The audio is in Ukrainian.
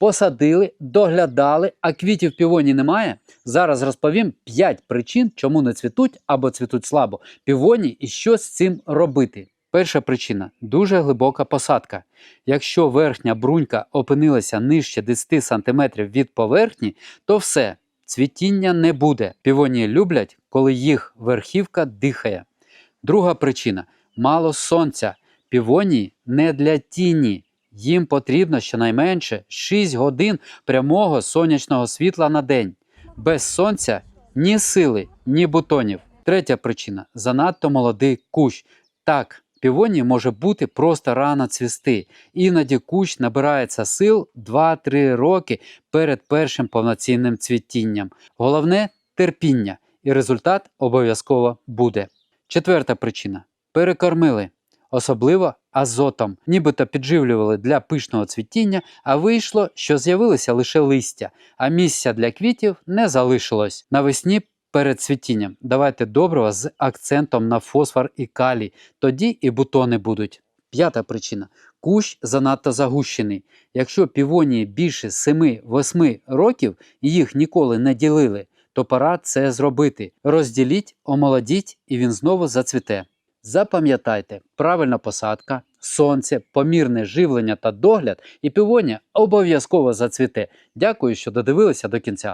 Посадили, доглядали, а квітів півоні немає. Зараз розповім 5 причин, чому не цвітуть або цвітуть слабо півоні і що з цим робити. Перша причина дуже глибока посадка. Якщо верхня брунька опинилася нижче 10 см від поверхні, то все, цвітіння не буде. Півонії люблять, коли їх верхівка дихає. Друга причина мало сонця. Півонії не для тіні. Їм потрібно щонайменше 6 годин прямого сонячного світла на день. Без сонця ні сили, ні бутонів. Третя причина занадто молодий кущ. Так, півонії може бути просто рано цвісти. Іноді кущ набирається сил 2-3 роки перед першим повноцінним цвітінням. Головне терпіння, і результат обов'язково буде. Четверта причина перекормили, особливо азотом, нібито підживлювали для пишного цвітіння, а вийшло, що з'явилося лише листя, а місця для квітів не залишилось. Навесні перед цвітінням давайте добрива з акцентом на фосфор і калій, тоді і бутони будуть. П'ята причина. Кущ занадто загущений. Якщо півонії більше 7-8 років і їх ніколи не ділили, то пора це зробити. Розділіть, омолодіть, і він знову зацвіте. Запам'ятайте, правильна посадка, сонце, помірне живлення та догляд, і півоння обов'язково зацвіте. Дякую, що додивилися до кінця.